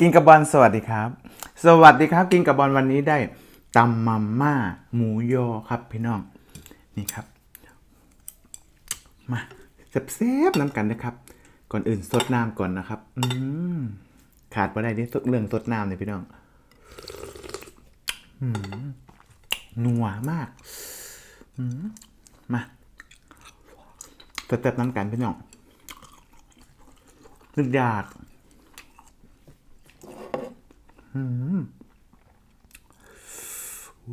กินกับบอลสวัสดีครับ สวัสดีครับ กินกับบอลวันนี้ได้ตำมาม่าหมูยอครับพี่น้องนี่ครับ มาเซฟๆน้ำกันนะครับ ก่อนอื่นสดน้ำก่อนนะครับ อืมขาดไปได้เรื่เรื่องสดน้ำเลยพี่น้องอืมนัวมากอืมมาเซฟๆน้ำกันพี่น้องนึกอยาก อืมโ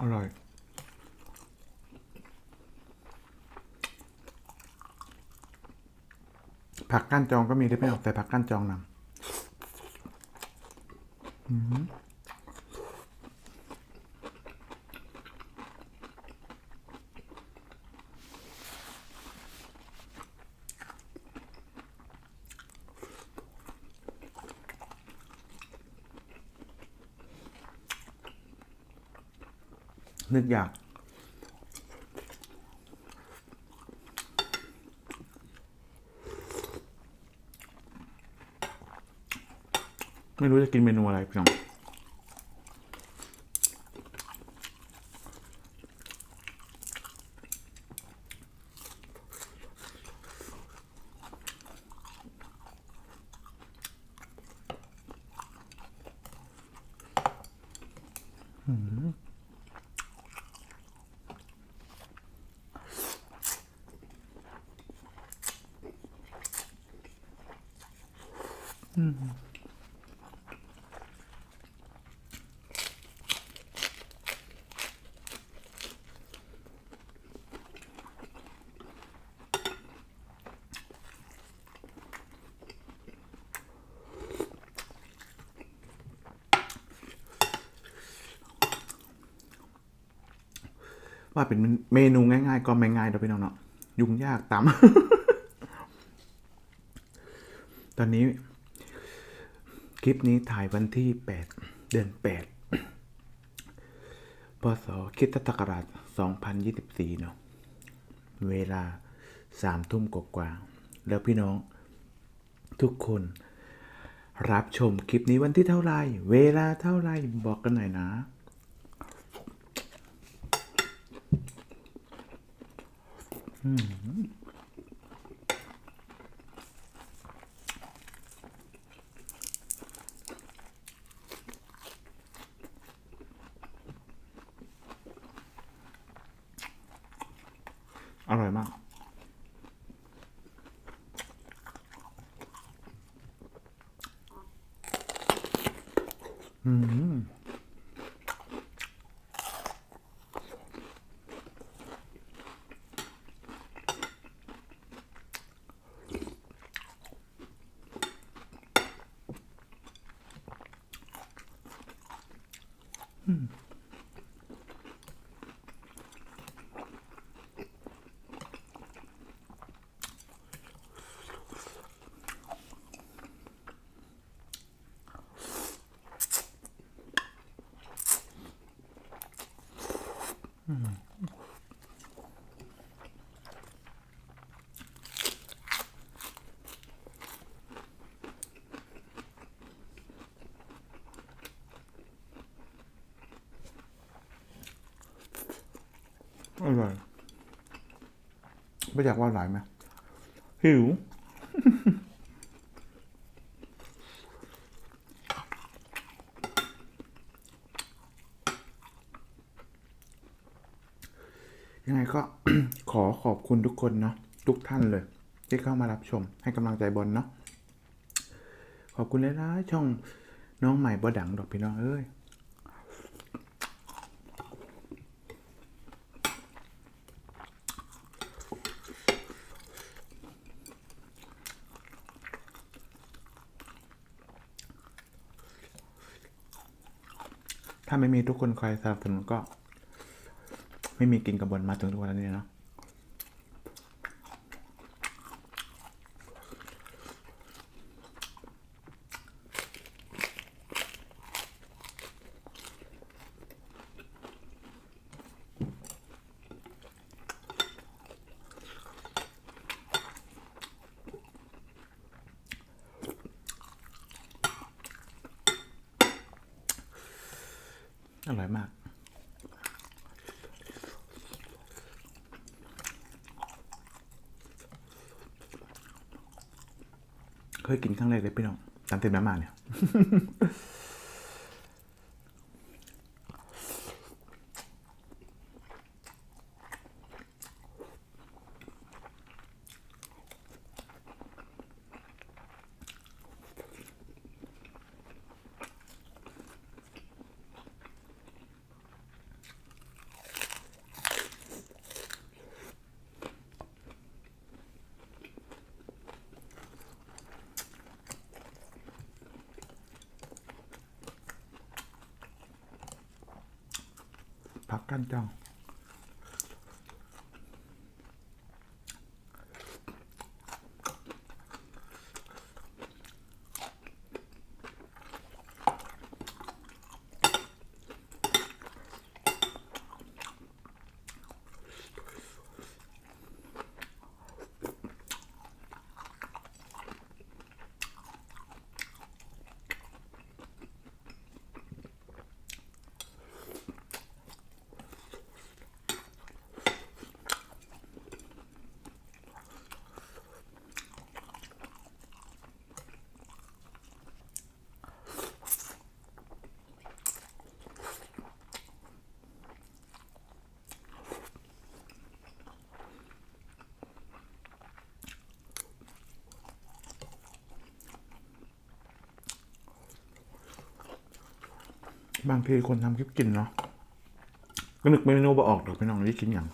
อร่อย ผักก้านจองก็มีที่ไม่ออกแต่ผักก้านจองนำ นึกอยากไม่รู้จะกินเมนูอะไรพี่น้อง ว่าเป็นเมนูง่ายๆ ก็ไม่ง่ายเดี๋ยวพี่น้องเนาะยุ่งยากตามตอนนี้ คลิปนี้ถ่ายวันที่ 8 เดือน 8 พศคริดศักราช2024 เนาะเวลาสามทุ่มกว่าๆแล้วพี่น้อง ทุกคน รับชมคลิปนี้วันที่เท่าไร เวลาเท่าไรบอกกันหน่อยนะ อร่อยมาก อืม อร่อยไม่อยากว่าหลายไหมหิวยังไงก็ขอขอบคุณทุกคนเนาะทุกท่านเลย ที่เข้ามารับชมให้กำลังใจบอลเนาะขอบคุณหลายๆช่องน้องใหม่บอดังดอกพี่น้องเอ้ย ถ้าไม่มีทุกคนคอยสนับสนุนก็ ไม่มีกินกับบนมาถึงทุกวันนี้เนาะ อร่อยมาก เคยกินครั้งแรกเลยพี่น้องตามเต็มน้ำมาเนี่ย ผักกั้ บางทีคนทำคลิปกินเนาะก็นึกเมนูบอออกดอกพี่น้องนี่กินอย่าง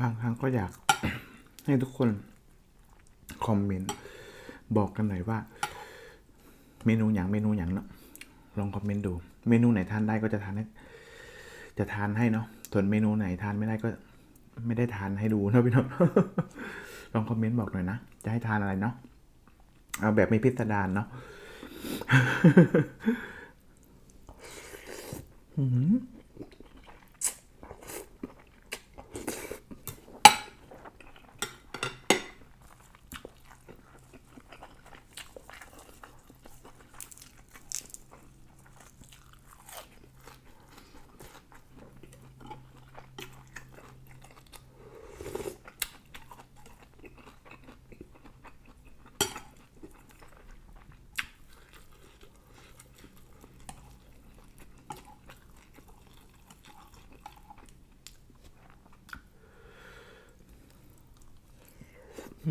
บางครั้งก็อยากให้ทุกคนคอมเมนต์บอกกันหน่อยว่า เมนูอย่างเมนูอย่างเนาะลองคอมเมนต์ดู เมนูไหนทานได้ก็จะทานให้จะทานให้เนาะส่วนเมนูไหนทานไม่ได้ก็ ไม่ได้ทานให้ดูเนาะพี่น้องลองคอมเมนต์บอกหน่อยนะ จะให้ทานอะไรเนาะเอาแบบไม่พิสดารเนาะ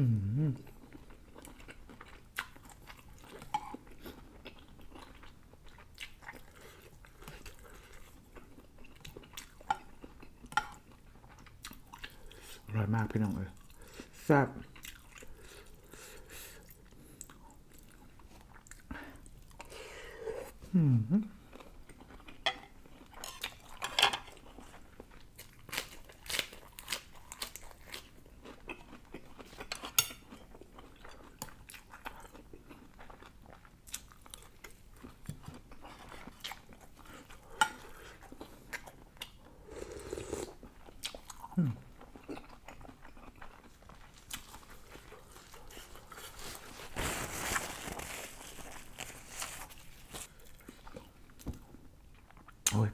อร่อยมากพี่น้องเอ้ยแซ่บอ้ย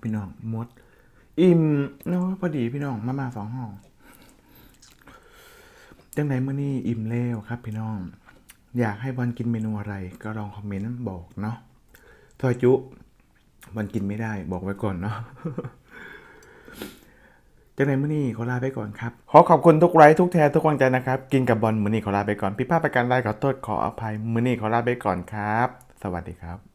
พี่น้องมด อิ่มเนาะพอดีพี่น้องมามาสองห้องจังไหนเมื้อนี้อิ่มแล้วครับพี่น้อง อยากให้บอลกินเมนูอะไร ก็ลองคอมเมนต์บอกเนาะซอยจุบอลกินไม่ได้บอกไว้ก่อนเนาะจังไหนมื้อนี้ขอลาไปก่อนครับ ขอขอบคุณทุกไลค์ทุกแชร์ทุกกำลังใจนะครับ กินกับบอลมื้อนี้ขอลาไปก่อนพี่ภาพประกันไรขอโทษขออภัยมื้อนี้ขอลาไปก่อนครับ สวัสดีครับ